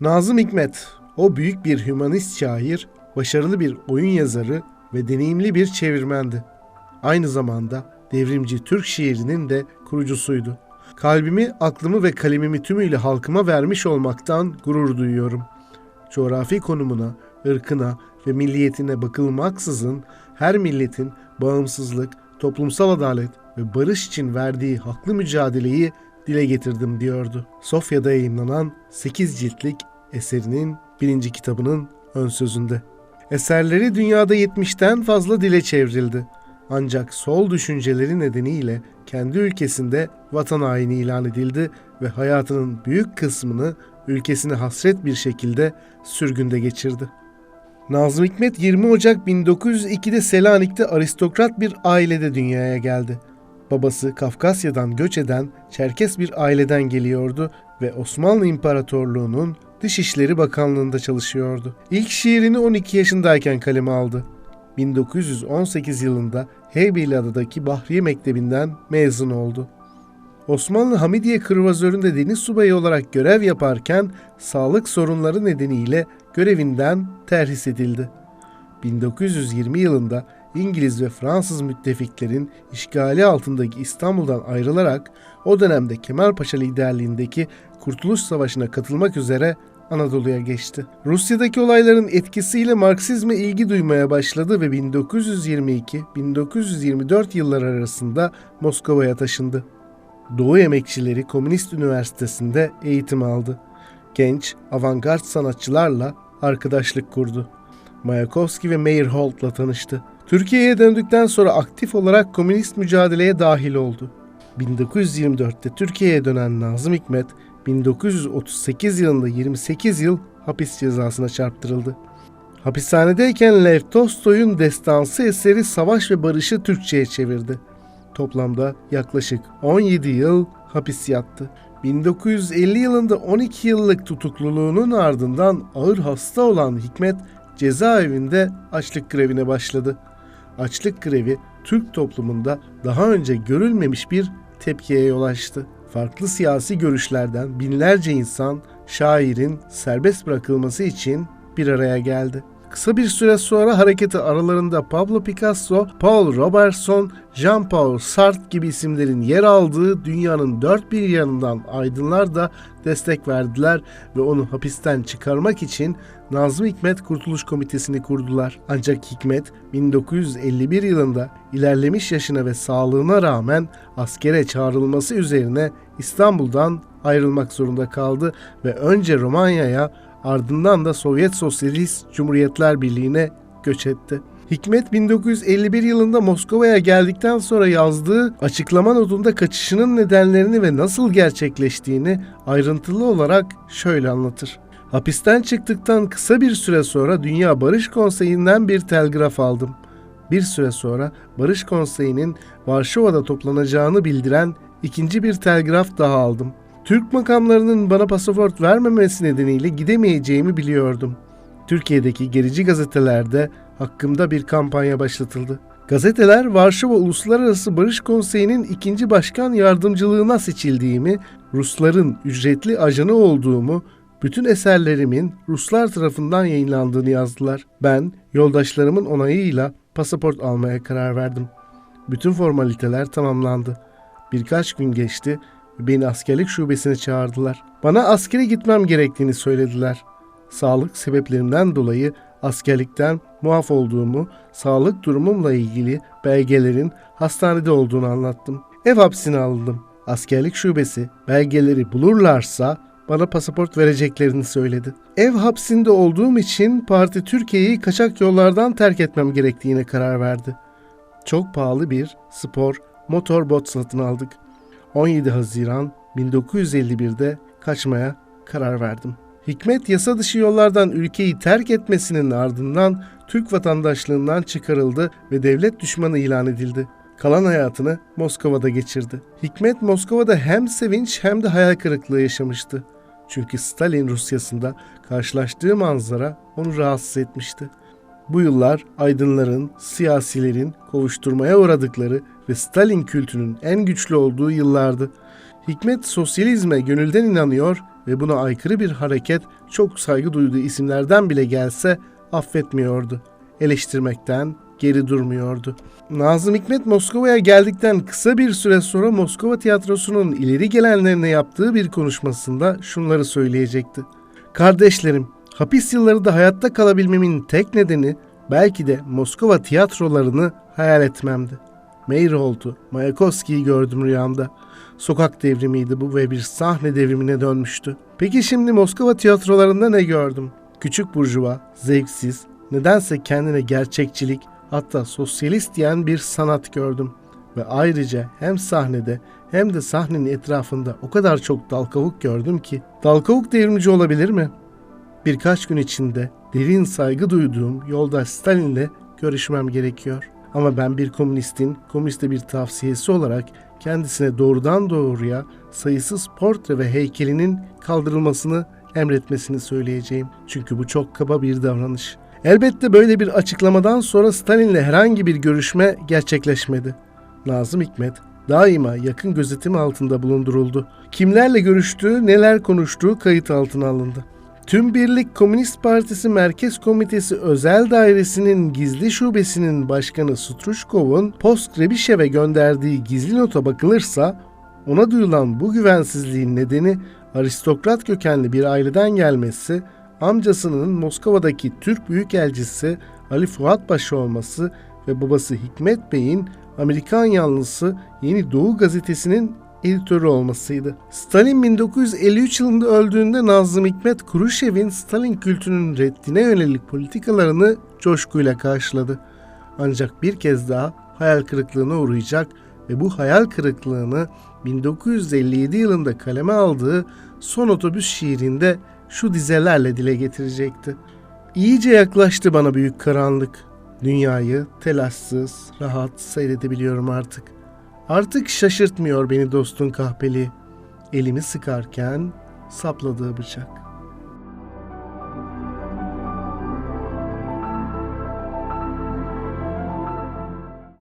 Nazım Hikmet, o büyük bir hümanist şair, başarılı bir oyun yazarı ve deneyimli bir çevirmendi. Aynı zamanda devrimci Türk şiirinin de kurucusuydu. Kalbimi, aklımı ve kalemimi tümüyle halkıma vermiş olmaktan gurur duyuyorum. Coğrafi konumuna, ırkına ve milliyetine bakılmaksızın her milletin bağımsızlık, toplumsal adalet ve barış için verdiği haklı mücadeleyi dile getirdim diyordu. Sofya'da yayınlanan 8 ciltlik eserinin birinci kitabının ön sözünde. Eserleri dünyada 70'ten fazla dile çevrildi. Ancak sol düşünceleri nedeniyle kendi ülkesinde vatan haini ilan edildi ve hayatının büyük kısmını ülkesine hasret bir şekilde sürgünde geçirdi. Nazım Hikmet 20 Ocak 1902'de Selanik'te aristokrat bir ailede dünyaya geldi. Babası Kafkasya'dan göç eden Çerkes bir aileden geliyordu ve Osmanlı İmparatorluğu'nun Dışişleri Bakanlığı'nda çalışıyordu. İlk şiirini 12 yaşındayken kaleme aldı. 1918 yılında Heybeliada'daki Bahriye Mektebi'nden mezun oldu. Osmanlı Hamidiye Kırvazörü'nde deniz subayı olarak görev yaparken sağlık sorunları nedeniyle görevinden terhis edildi. 1920 yılında İngiliz ve Fransız müttefiklerin işgali altındaki İstanbul'dan ayrılarak o dönemde Kemalpaşa liderliğindeki Kurtuluş Savaşı'na katılmak üzere Anadolu'ya geçti. Rusya'daki olayların etkisiyle Marksizme ilgi duymaya başladı ve 1922-1924 yılları arasında Moskova'ya taşındı. Doğu Emekçileri Komünist Üniversitesi'nde eğitim aldı. Genç, avantgard sanatçılarla arkadaşlık kurdu. Mayakovski ve Meyerhold'la tanıştı. Türkiye'ye döndükten sonra aktif olarak komünist mücadeleye dahil oldu. 1924'te Türkiye'ye dönen Nazım Hikmet, 1938 yılında 28 yıl hapis cezasına çarptırıldı. Hapishanedeyken Lev Tolstoy'un destansı eseri Savaş ve Barış'ı Türkçe'ye çevirdi. Toplamda yaklaşık 17 yıl hapis yattı. 1950 yılında 12 yıllık tutukluluğunun ardından ağır hasta olan Hikmet cezaevinde açlık grevine başladı. Açlık grevi Türk toplumunda daha önce görülmemiş bir tepkiye yol açtı. Farklı siyasi görüşlerden binlerce insan şairin serbest bırakılması için bir araya geldi. Kısa bir süre sonra hareketi aralarında Pablo Picasso, Paul Robertson, Jean-Paul Sartre gibi isimlerin yer aldığı dünyanın dört bir yanından aydınlar da destek verdiler ve onu hapisten çıkarmak için Nazım Hikmet Kurtuluş Komitesi'ni kurdular. Ancak Hikmet 1951 yılında ilerlemiş yaşına ve sağlığına rağmen askere çağrılması üzerine İstanbul'dan ayrılmak zorunda kaldı ve önce Romanya'ya ardından da Sovyet Sosyalist Cumhuriyetler Birliği'ne göç etti. Hikmet 1951 yılında Moskova'ya geldikten sonra yazdığı açıklama notunda kaçışının nedenlerini ve nasıl gerçekleştiğini ayrıntılı olarak şöyle anlatır. Hapisten çıktıktan kısa bir süre sonra Dünya Barış Konseyi'nden bir telgraf aldım. Bir süre sonra Barış Konseyi'nin Varşova'da toplanacağını bildiren ikinci bir telgraf daha aldım. Türk makamlarının bana pasaport vermemesi nedeniyle gidemeyeceğimi biliyordum. Türkiye'deki gerici gazetelerde hakkımda bir kampanya başlatıldı. Gazeteler Varşova Uluslararası Barış Konseyi'nin ikinci başkan yardımcılığına seçildiğimi, Rusların ücretli ajanı olduğumu, bütün eserlerimin Ruslar tarafından yayınlandığını yazdılar. Ben yoldaşlarımın onayıyla pasaport almaya karar verdim. Bütün formaliteler tamamlandı. Birkaç gün geçti beni askerlik şubesine çağırdılar. Bana askere gitmem gerektiğini söylediler. Sağlık sebeplerimden dolayı askerlikten muaf olduğumu, sağlık durumumla ilgili belgelerin hastanede olduğunu anlattım. Ev hapsine alındım. Askerlik şubesi belgeleri bulurlarsa bana pasaport vereceklerini söyledi. Ev hapsinde olduğum için parti Türkiye'yi kaçak yollardan terk etmem gerektiğine karar verdi. Çok pahalı bir spor motor bot satın aldık. 17 Haziran 1951'de kaçmaya karar verdim. Hikmet yasa dışı yollardan ülkeyi terk etmesinin ardından Türk vatandaşlığından çıkarıldı ve devlet düşmanı ilan edildi. Kalan hayatını Moskova'da geçirdi. Hikmet Moskova'da hem sevinç hem de hayal kırıklığı yaşamıştı. Çünkü Stalin Rusyası'nda karşılaştığı manzara onu rahatsız etmişti. Bu yıllar aydınların, siyasilerin kovuşturmaya uğradıkları ve Stalin kültünün en güçlü olduğu yıllardı. Hikmet sosyalizme gönülden inanıyor ve buna aykırı bir hareket çok saygı duyduğu isimlerden bile gelse affetmiyordu. Eleştirmekten geri durmuyordu. Nazım Hikmet Moskova'ya geldikten kısa bir süre sonra Moskova tiyatrosunun ileri gelenlerine yaptığı bir konuşmasında şunları söyleyecekti. Kardeşlerim, hapis yıllarında hayatta kalabilmemin tek nedeni belki de Moskova tiyatrolarını hayal etmemdi. Meyerhold'u, Mayakovski'yi gördüm rüyamda. Sokak devrimiydi bu ve bir sahne devrimine dönmüştü. Peki şimdi Moskova tiyatrolarında ne gördüm? Küçük burjuva, zevksiz, nedense kendine gerçekçilik, hatta sosyalist diyen bir sanat gördüm. Ve ayrıca hem sahnede hem de sahnenin etrafında o kadar çok dal kavuk gördüm ki. Dal kavuk devrimci olabilir mi? Birkaç gün içinde derin saygı duyduğum yoldaş Stalin'le görüşmem gerekiyor. Ama ben bir komünistin komüniste bir tavsiyesi olarak kendisine doğrudan doğruya sayısız portre ve heykelinin kaldırılmasını emretmesini söyleyeceğim. Çünkü bu çok kaba bir davranış. Elbette böyle bir açıklamadan sonra Stalin'le herhangi bir görüşme gerçekleşmedi. Nazım Hikmet daima yakın gözetim altında bulunduruldu. Kimlerle görüştüğü, neler konuştuğu kayıt altına alındı. Tüm Birlik Komünist Partisi Merkez Komitesi Özel Dairesi'nin gizli şubesinin başkanı Struşkov'un Post-Rebişev'e gönderdiği gizli nota bakılırsa ona duyulan bu güvensizliğin nedeni aristokrat kökenli bir aileden gelmesi, amcasının Moskova'daki Türk Büyükelçisi Ali Fuat Paşa olması ve babası Hikmet Bey'in Amerikan yanlısı Yeni Doğu gazetesinin editörü olmasıydı. Stalin 1953 yılında öldüğünde Nazım Hikmet Kuruşev'in Stalin kültünün reddine yönelik politikalarını coşkuyla karşıladı. Ancak bir kez daha hayal kırıklığına uğrayacak ve bu hayal kırıklığını 1957 yılında kaleme aldığı Son Otobüs şiirinde şu dizelerle dile getirecekti. İyice yaklaştı bana büyük karanlık. Dünyayı telaşsız, rahat seyredebiliyorum artık. Artık şaşırtmıyor beni dostun kahpeli. Elimi sıkarken sapladığı bıçak.